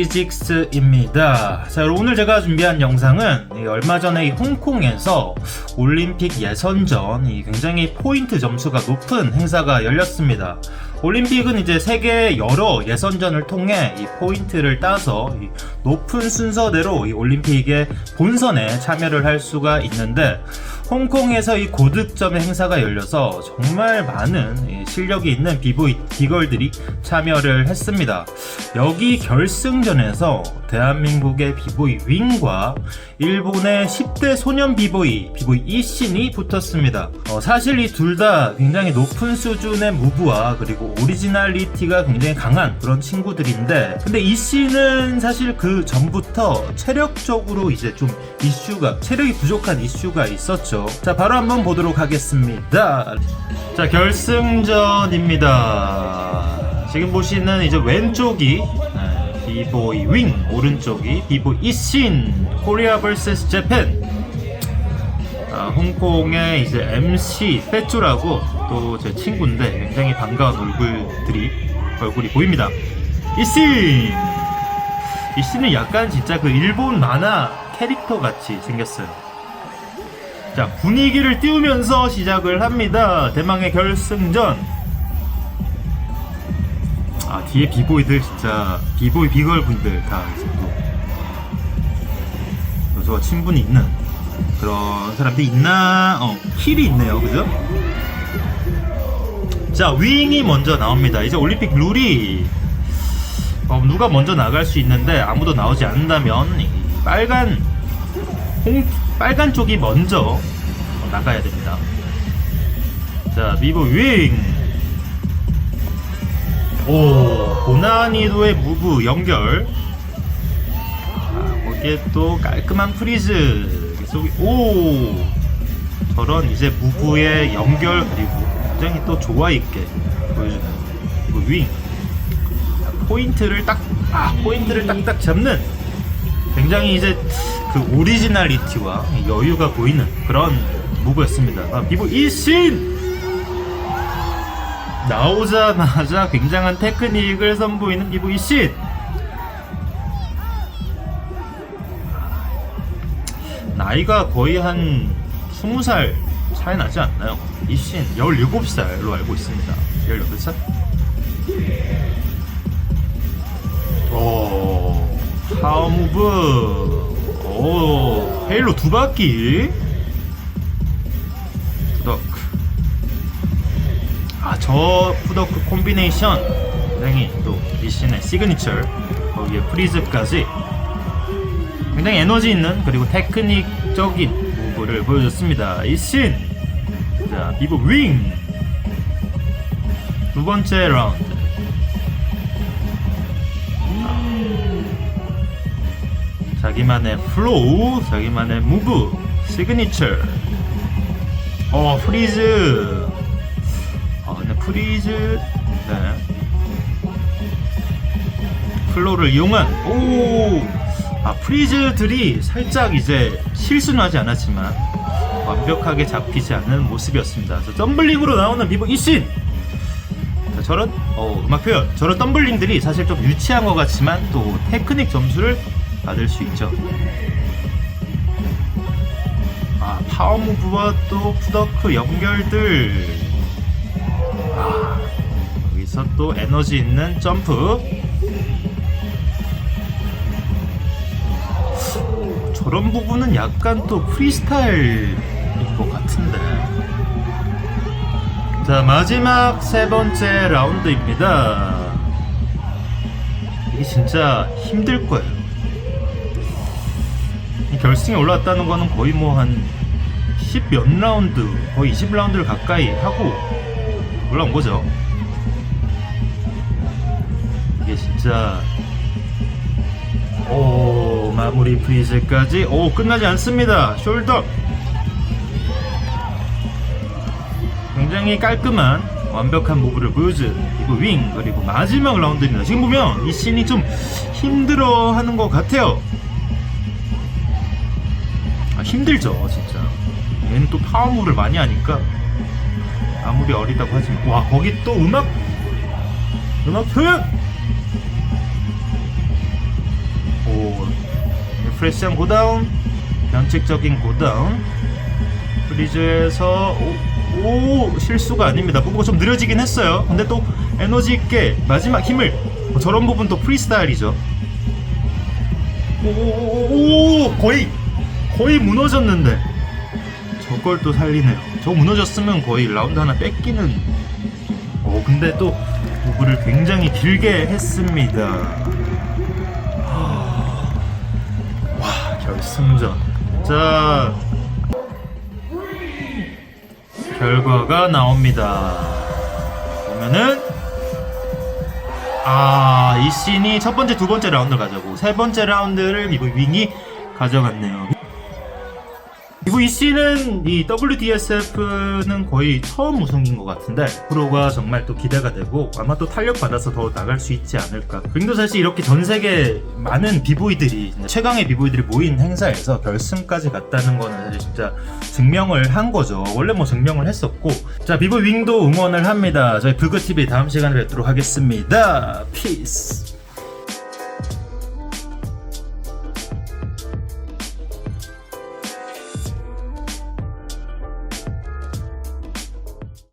피직스입니다. 자, 오늘 제가 준비한 영상은 이 얼마 전에 이 홍콩에서 올림픽 예선전 이 굉장히 포인트 점수가 높은 행사가 열렸습니다. 올림픽은 이제 세계 여러 예선전을 통해 이 포인트를 따서 이 높은 순서대로 이 올림픽의 본선에 참여를 할 수가 있는데 홍콩에서 이 고득점의 행사가 열려서 정말 많은 이 실력이 있는 비보이 비걸들이 참여를 했습니다. 여기 결승전에서 대한민국의 비보이 윙과 일본의 10대 소년 비보이 비보이 이신이 붙었습니다. 어, 사실 이 둘 다 굉장히 높은 수준의 무브와 그리고 오리지널리티가 굉장히 강한 그런 친구들인데 근데 이씨는 사실 그 전부터 체력적으로 이제 좀 이슈가 체력이 부족한 이슈가 있었죠. 자 바로 한번 보도록 하겠습니다. 자 결승전입니다. 지금 보시는 이제 왼쪽이 네, 비보이 윙 오른쪽이 비보이 이신 코리아 vs 재팬 아, 홍콩의 이제 MC 페쭈라고 또 제 친구인데 굉장히 반가운 얼굴들이 얼굴이 보입니다. 이신 이신은 약간 진짜 그 일본 만화 캐릭터 같이 생겼어요. 자 분위기를 띄우면서 시작을 합니다. 대망의 결승전. 아 뒤에 비보이들 진짜 비보이 비걸 분들 다 또 저와 친분이 있는 그런 사람들이 있나? 어, 힐이 있네요. 그죠? 자, 윙이 먼저 나옵니다. 이제 올림픽 룰이 어, 누가 먼저 나갈 수 있는데 아무도 나오지 않는다면 이 빨간 홍 빨간 쪽이 먼저 어, 나가야 됩니다. 자, 미보 윙. 오, 고난이도의 무브 연결. 아, 거기에 또 깔끔한 프리즈 속이 오 저런 이제 무브의 연결 그리고 굉장히 또 조화 있게 보여주는 이거 윙 포인트를 딱 아, 포인트를 딱딱 잡는 굉장히 이제 그 오리지널리티와 여유가 보이는 그런 무브였습니다. 아, 비보 일신 나오자마자 굉장한 테크닉을 선보이는 비보 일신 나이가 거의 한 20살 차이 나지 않나요? 이신 17살로 알고 있습니다. 18살? 하무브. 오, 헤일로 두 바퀴. 푸더크. 아, 저 푸더크 콤비네이션. 굉장히 또 이신의 시그니처. 거기에 프리즈까지. 굉장히 에너지 있는 그리고 테크닉적인 무브를 보여줬습니다. 이신 자 비보 윙두 번째 라운드 자기만의 플로우 자기만의 무브 시그니처 어 프리즈 아 근데 프리즈 네 플로우를 이용한 오 아, 프리즈들이 살짝 이제 실수는 하지 않았지만 완벽하게 잡히지 않는 모습이었습니다. 자, 덤블링으로 나오는 비보 이신! 자, 저런, 어, 음악 표현. 저런 덤블링들이 사실 좀 유치한 것 같지만 또 테크닉 점수를 받을 수 있죠. 아, 파워무브와 또 푸더크 연결들. 아, 여기서 또 에너지 있는 점프. 저런 부분은 약간 또 프리스타일인 것 같은데. 자, 마지막 세 번째 라운드입니다. 이게 진짜 힘들 거예요. 이 결승에 올라왔다는 거는 거의 뭐 한 10 몇 라운드, 거의 20라운드를 가까이 하고 올라온 거죠. 이게 진짜 오 마무리 프리즈까지 오 끝나지 않습니다. 숄더. 굉장히 깔끔한 완벽한 무브를 보여준 이거 윙 그리고 마지막 라운드입니다. 지금 보면 이 씬이 좀 힘들어 하는 것 같아요 아 힘들죠 진짜. 얘는 또 파워무를 많이 하니까 아무리 어리다고 하지만. 와 거기 또 음악! 음악 표현! 프레시한 고다운 변칙적인 고다운. 브리즈에서 오, 오, 실수가 아닙니다. 부부가 좀 느려지긴 했어요. 근데 또 에너지 있게 마지막 힘을 어, 저런 부분 또 프리스타일이죠. 오오오오 거의 거의 무너졌는데 저걸 또 살리네요. 저 무너졌으면 거의 라운드 하나 뺏기는. 어 근데 또 부부를 굉장히 길게 했습니다. 와 결승전. 자 결과가 나옵니다. 보면은 아, 이 씬이 첫 번째, 두 번째 라운드를 가져고 세 번째 라운드를 미국 윙이 가져갔네요. 그리고 이 WDSF는 거의 처음 우승인 것 같은데 프로가 정말 또 기대가 되고 아마 또 탄력 받아서 더 나갈 수 있지 않을까. 윙도 사실 이렇게 전 세계 많은 비보이들이 최강의 비보이들이 모인 행사에서 결승까지 갔다는 거는 사실 진짜 증명을 한 거죠. 원래 뭐 증명을 했었고 자 비보이 윙도 응원을 합니다. 저희 불그 TV 다음 시간에 뵙도록 하겠습니다. 피스.